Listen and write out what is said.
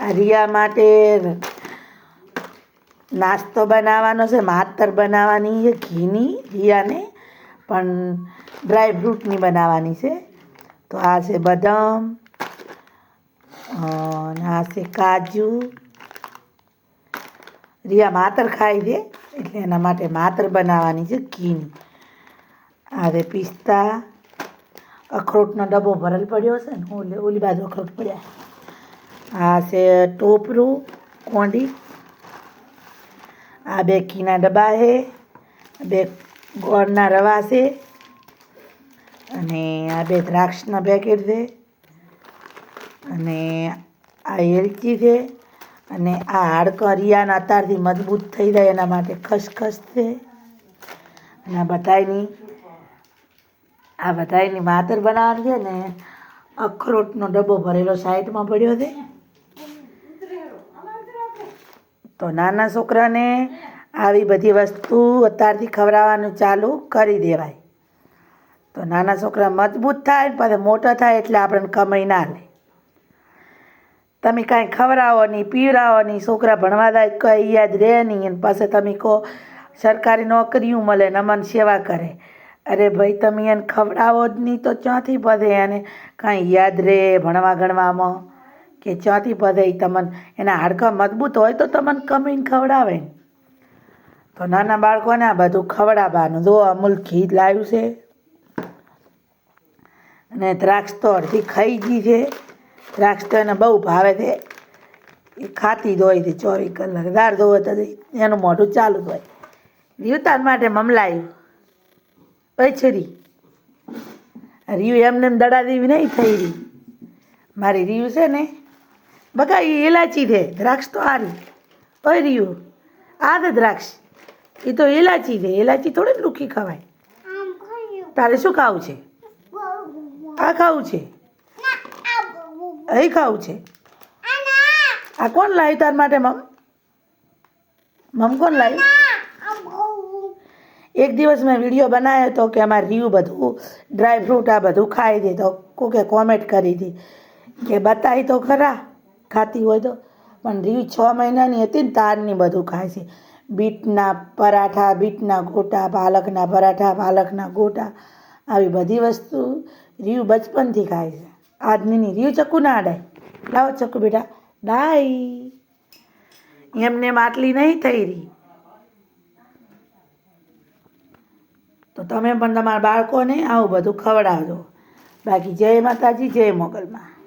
રિયા માટે નાસ્તો બનાવવાનો છે, માતર બનાવવાની છે, ઘીની રિયાને પણ ડ્રાય ફ્રૂટની બનાવવાની છે. તો આ છે બદામ આ છે કાજુ. રિયા માતર ખાય છે, એટલે એના માટે માતર બનાવવાની છે ઘીની. આ છે પિસ્તા. અખરોટનો ડબ્બો ભરેલ પડ્યો છે ને ઓલી બાજુ અખરોટ પડ્યા. આ છે ટોપરું, કોંડી. આ બે ઘીના ડબ્બા છે, બે ગોળના રવા છે અને આ બે દ્રાક્ષના પેકેટ છે અને આ એલચી છે અને આ હાડકા રિયાના અત્યારથી મજબૂત થઈ જાય એના માટે ખસખસ છે. અને આ બધાયની આ બધાયની માતર બનાવવાની છે ને અખરોટનો ડબ્બો ભરેલો સાઈડમાં પડ્યો છે. તો નાના છોકરાને આવી બધી વસ્તુ અત્યારથી ખવડાવવાનું ચાલુ કરી દેવાય. તો નાના છોકરા મજબૂત થાય પાછા મોટા થાય એટલે આપણને કમાઈ ના લે. તમે કાંઈ ખવડાવો નહીં, પીવડાવો નહીં, છોકરા ભણવા જાય કંઈ યાદ રહે નહીં અને પાછા તમે કહો સરકારી નોકરીઓ મળે ને અમને સેવા કરે. અરે ભાઈ, તમે એને ખવડાવો જ નહીં તો ક્યાંથી બધે એને કાંઈ યાદ રહે ભણવા ગણવામાં? કે ક્યાંથી પધે તમને એના હાડકાં મજબૂત હોય તો તમને કમીને ખવડાવે. તો નાના બાળકોને આ બધું ખવડાવવાનું. જો અમૂલ ઘી લાવ્યું છે. અને દ્રાક્ષ તો અડધી ખાઈ ગઈ છે. દ્રાક્ષ તો એને બહુ ભાવે છે. એ ખાતી જ હોય છે ચોવીસ કલાક. દાળ ધોવે તો એનું મોઢું ચાલુ જ હોય. રીવતાન માટે મમલાયું. ઓય છોરી રીવ એમને એમ દડા દેવી નહીં થઈ રહી. મારી રીવ છે ને બકા એ ઇલાચી છે દ્રાક્ષ તો આની રીવ આ તો દ્રાક્ષ. એ તો ઇલાચી છે ઇલાચી થોડી રૂખી ખવાય. તારે શું ખાવું છે? આ ખાવું છે? અહીં ખાવું છે? આ કોણ લાવ્યું તાર માટે મમ? મમ કોણ લાવ્યું એક દિવસ મેં વીડિયો બનાવ્યો હતો કે અમારે રીયું બધું ડ્રાય ફ્રૂટ આ બધું ખાઈ દે તો કોકે કોમેન્ટ કરી હતી કે બતાવી તો ખરા. ખાતી હોય તો. પણ રીવી છ મહિનાની હતી ને તારની બધું ખાય છે. બીટના પરાઠા, બીટના ગોટા, પાલકના પરાઠા, પાલકના ગોટા, આવી બધી વસ્તુ રીવ બચપનથી ખાય છે. આજની રીવ ચક્કુ ના અડાય. લાવો ચક્કુ બેટા. ડાય એમને માટલી નહીં થઈ રહી. તો તમે પણ તમારા બાળકોને આવું બધું ખવડાવજો. બાકી જય માતાજી, જય મોગલમાં.